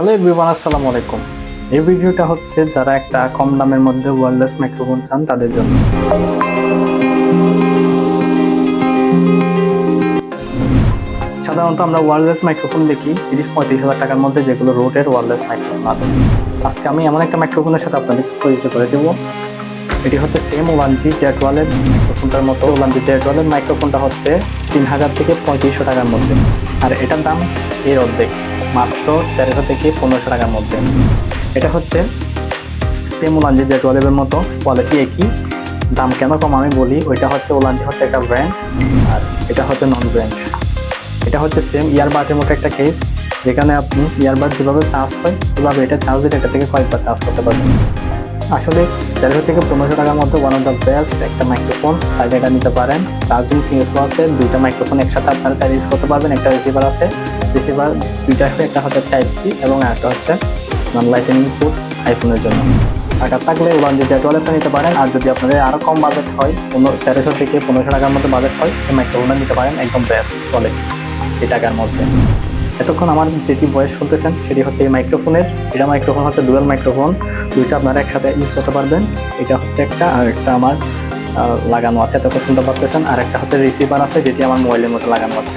Hello everyone আসসালামু আলাইকুম এই ভিডিওটা হচ্ছে যারা একটা কম দামের মধ্যে ওয়্যারলেস মাইক্রোফোন চান, তাদের জন্য। সাধারণত আমরা ওয়্যারলেস মাইক্রোফোন দেখি, তিরিশ, পঁয়ত্রিশ হাজার টাকার মধ্যে যেগুলো রোডের ওয়ারলেস মাইক্রোফোন আছে। আজকে আমি এমন একটা মাইক্রোফোনের সাথে আপনাদের পরিচয় করে দেবো। এটি হচ্ছে সেম ওয়ানজি জেট ওয়ালের মাইক্রোফোনটার মতো ওয়ানজি জেট ওয়ালের মাইক্রোফোনটা হচ্ছে তিন হাজার থেকে পঁয়ত্রিশশো টাকার মধ্যে। আর এটার দাম এর অর্ধেক, মাত্র তেরোশো থেকে পনেরোশো টাকার মধ্যে। এটা হচ্ছে সেম ওলাঞ্জি জেট ওয়ালের মতো কোয়ালিটি একই দাম কেন কম আমি বলি, ওইটা হচ্ছে ওলানজি হচ্ছে একটা ব্র্যান্ড আর এটা হচ্ছে নন ব্র্যান্ড এটা হচ্ছে সেম ইয়ারবাডের মতো একটা কেস যেখানে আপনি ইয়ারবাড যেভাবে চার্জ হয়, এভাবে এটা চার্জ দিলে এটা থেকে কয়েকবার চার্জ করতে পারবেন। আসলে তেরোশো থেকে পনেরোশো টাকার মধ্যে ওয়ান অফ দ্য বেস্ট একটা মাইক্রোফোন চাইলে এটা নিতে পারেন। চার্জিং পিএসও আছে, দুইটা মাইক্রোফোন একসাথে আপনারা চাইলে ইউজ করতে পারবেন, একটা রিসিভার আছে। রিসিভার দুইটা একটা হচ্ছে টাইপ সি এবং একটা হচ্ছে নন লাইটেনিং ফুড আইফোনের জন্য। টাকা থাকলে ওয়ান জেট ওয়ালেটটা নিতে পারেন, আর যদি আপনাদের আরও কম বাজেট হয়, পনেরো তেরোশো থেকে পনেরোশো টাকার মধ্যে বাজেট হয়, এই মাইক্রোফোনটা নিতে পারেন, একদম বেস্ট কোয়ালিটি এই টাকার মধ্যে। এতক্ষণ আমার যেটি ভয়েস শুনতেছেন, সেটি হচ্ছে এই মাইক্রোফোনের এটা মাইক্রোফোন হচ্ছে ডুয়েল মাইক্রোফোন দুইটা আপনারা একসাথে ইউজ করতে পারবেন। এটা হচ্ছে একটা, আর একটা আমার লাগানো আছে, এতক্ষণ শুনতে পারতেছেন। আর একটা হচ্ছে রিসিভার আছে, যেটি আমার মোবাইলের মতো লাগানো আছে।